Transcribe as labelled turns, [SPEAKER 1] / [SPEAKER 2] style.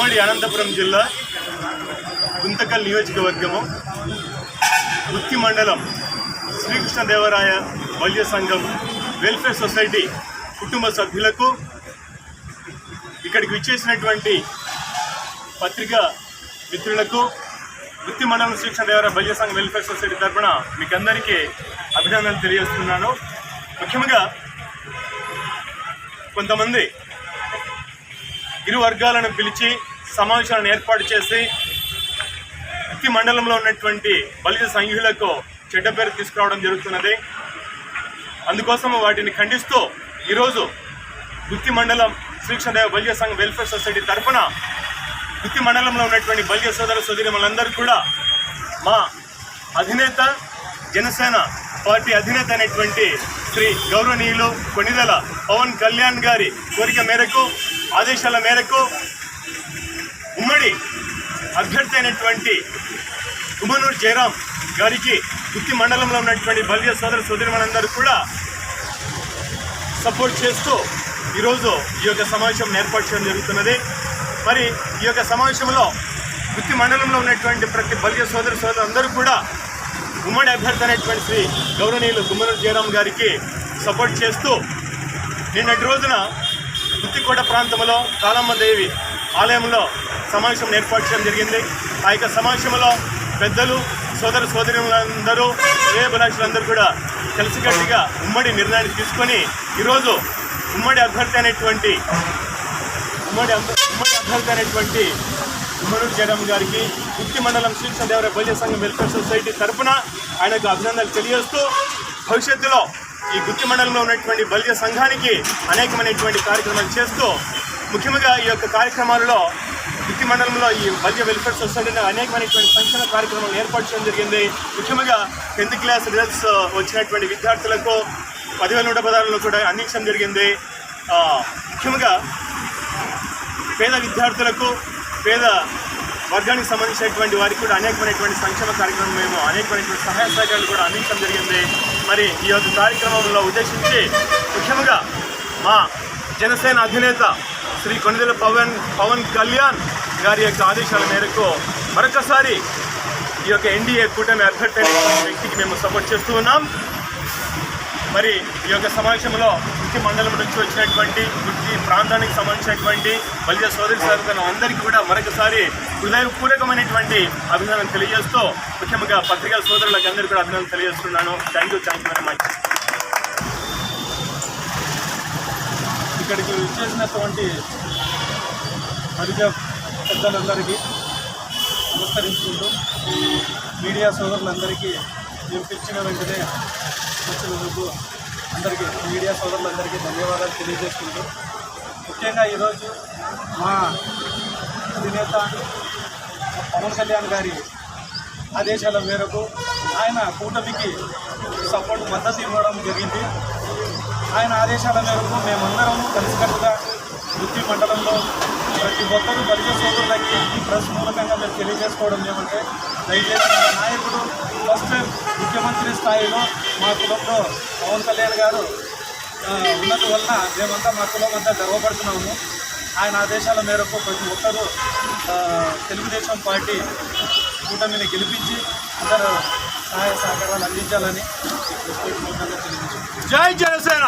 [SPEAKER 1] ఉమ్మడి అనంతపురం జిల్లా గుంతకల్ నియోజకవర్గము ఉత్తి మండలం శ్రీకృష్ణదేవరాయ వైద్య సంఘం వెల్ఫేర్ సొసైటీ కుటుంబ సభ్యులకు ఇక్కడికి విచ్చేసినటువంటి పత్రికా మిత్రులకు వృత్తి మండలం శ్రీకృష్ణదేవరాయ వైద్య సంఘం వెల్ఫేర్ సొసైటీ తరఫున మీకు అందరికీ అభినందనలు తెలియజేస్తున్నాను. ముఖ్యంగా కొంతమంది ఇరు వర్గాలను పిలిచి సమావేశాలను ఏర్పాటు చేసి ప్రతి మండలంలో ఉన్నటువంటి బలిజ సంఘులకు చెడ్డ పేరు తీసుకురావడం జరుగుతున్నది. అందుకోసం వాటిని ఖండిస్తూ ఈరోజు గుత్తి మండలం శ్రీకృష్ణదేవ బలిజ సంఘ వెల్ఫేర్ సొసైటీ తరఫున గుత్తి మండలంలో ఉన్నటువంటి బలిజ సోదర సోదరిమలందరూ కూడా మా అధినేత జనసేన పార్టీ అధినేత అయినటువంటి శ్రీ గౌరవనీయులు కొనిదల పవన్ కళ్యాణ్ గారి కోరిక మేరకు ఆదేశాల మేరకు ఉమ్మడి అభ్యర్థి అయినటువంటి కుమనూరు జయరాం గారికి గుత్తి మండలంలో ఉన్నటువంటి బలియ సోదర సోదరిమలందరూ కూడా సపోర్ట్ చేస్తూ ఈరోజు ఈ యొక్క సమావేశం ఏర్పాటు చేయడం జరుగుతున్నది. మరి ఈ యొక్క సమావేశంలో వృత్తి మండలంలో ఉన్నటువంటి ప్రతి బలియ సోదర సోదరు అందరూ కూడా ఉమ్మడి అభ్యర్థి అనేటువంటి శ్రీ గౌరవనీయులు గుమ్మనూరు జయరాం గారికి సపోర్ట్ చేస్తూ నిన్నటి రోజున గుత్తికోట ప్రాంతంలో కాలమ్మదేవి ఆలయంలో సమావేశం ఏర్పాటు చేయడం జరిగింది. ఆ యొక్క సమావేశంలో పెద్దలు సోదర సోదరులందరూ శ్రేయభిలాషులందరూ కూడా కలిసికట్టుగా ఉమ్మడి నిర్ణయాన్ని తీసుకొని ఈరోజు ఉమ్మడి అభ్యర్థి అయినటువంటి ఉమ్మడి ఉమ్మడి అభ్యర్థి అనేటువంటి ఉమ్మడి జగన్ గారికి గుత్తి మండలం శ్రీకృష్ణదేవర బల్య సంఘం వెల్ఫేర్ సొసైటీ తరఫున ఆయనకు అభినందనలు తెలియజేస్తూ భవిష్యత్తులో ఈ గుత్తి మండలంలో ఉన్నటువంటి బల్య సంఘానికి అనేకమైనటువంటి కార్యక్రమాలు చేస్తూ ముఖ్యంగా ఈ యొక్క కార్యక్రమాలలో గుత్తి మండలంలో ఈ మధ్య వెల్ఫేర్ సొసైటీలో అనేకమైనటువంటి సంక్షేమ కార్యక్రమాలు ఏర్పాటు చేయడం జరిగింది. ముఖ్యంగా టెన్త్ క్లాస్ రిజల్ట్స్ వచ్చినటువంటి విద్యార్థులకు పదివేల నూట పదాలలో కూడా అందించడం జరిగింది. ముఖ్యంగా పేద విద్యార్థులకు పేద వర్గానికి సంబంధించినటువంటి వారికి కూడా అనేకమైనటువంటి సంక్షేమ కార్యక్రమం మేము అనేకమైనటువంటి సహాయ సహకారాలు కూడా అందించడం జరిగింది. మరి ఈ యొక్క కార్యక్రమంలో ఉద్దేశించి ముఖ్యంగా మా జనసేన అధినేత శ్రీ కొనిదెల పవన్ పవన్ కళ్యాణ్ గారి యొక్క ఆదేశాల మేరకు మరొకసారి ఈ యొక్క ఎన్డీఏ కూటమి అభ్యర్థి వ్యక్తికి మేము సపోర్ట్ చేస్తూ ఉన్నాం. మరి ఈ యొక్క సమావేశంలో ముఖ్య మండలం నుంచి వచ్చినటువంటి గుర్తి ప్రాంతానికి సంబంధించినటువంటి బలిజ సోదరి సోదరులను అందరికీ కూడా మరొకసారి హృదయపూర్వకమైనటువంటి అభినందనలు తెలియజేస్తూ ముఖ్యంగా పత్రికా సోదరులకు అందరికీ కూడా అభినందనలు తెలియజేస్తున్నాను. Thank you thank you very much
[SPEAKER 2] ఇక్కడికి చేసినటువంటి బలిజ పెద్దలందరికీ నమస్కరించుకుంటూ మీడియా సోదరులందరికీ మేము పిలిచిన వెంటనే వచ్చినందుకు అందరికీ మీడియా సోదరులందరికీ ధన్యవాదాలు తెలియజేసుకుంటూ ముఖ్యంగా ఈరోజు మా అధినేత పవన్ కళ్యాణ్ గారి ఆదేశాల మేరకు ఆయన కూటమికి సపోర్ట్ మద్దతు ఇవ్వడం జరిగింది. ఆయన ఆదేశాల మేరకు మేమందరం కలిసికట్టుగా వృత్తి మండలంలో ప్రతి ఒక్కరూ బలిజ సోదరులకి ఈ ప్రెస్ మూలకంగా మేము తెలియజేసుకోవడం ఏమంటే దయచేసి మా నాయకుడు ఫస్ట్ ముఖ్యమంత్రి స్థాయిలో మా కులంలో పవన్ కళ్యాణ్ గారు ఆ, ఉన్నందు వలన మేమంతా మా కులం అంతా గర్వపడుతున్నాము. ఆయన ఆదేశాల మేరకు ప్రతి ఒక్కరూ తెలుగుదేశం పార్టీ కూటమిని గెలిపించి అందరూ సహాయ సహకారాలు అందించాలని
[SPEAKER 1] జై జనసేన!